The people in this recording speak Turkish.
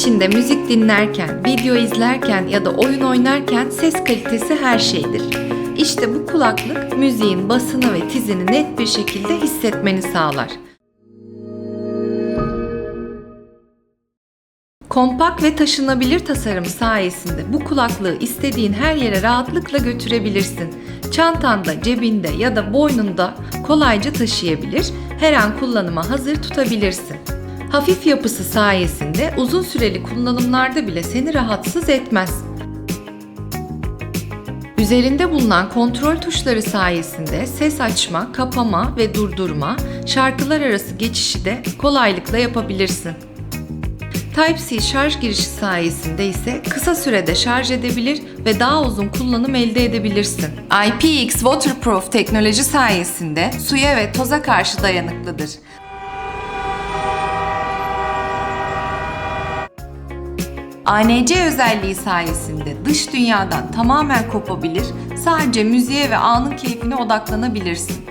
içinde müzik dinlerken, video izlerken ya da oyun oynarken ses kalitesi her şeydir. İşte bu kulaklık müziğin basını ve tizini net bir şekilde hissetmeni sağlar. Kompak ve taşınabilir tasarımı sayesinde bu kulaklığı istediğin her yere rahatlıkla götürebilirsin. Çantanda, cebinde ya da boynunda kolayca taşıyabilir, her an kullanıma hazır tutabilirsin. Hafif yapısı sayesinde uzun süreli kullanımlarda bile seni rahatsız etmez. Üzerinde bulunan kontrol tuşları sayesinde ses açma, kapama ve durdurma, şarkılar arası geçişi de kolaylıkla yapabilirsin. Type-C şarj girişi sayesinde ise kısa sürede şarj edebilir ve daha uzun kullanım elde edebilirsin. IPX Waterproof teknoloji sayesinde suya ve toza karşı dayanıklıdır. ANC özelliği sayesinde dış dünyadan tamamen kopabilir, sadece müziğe ve anın keyfine odaklanabilirsin.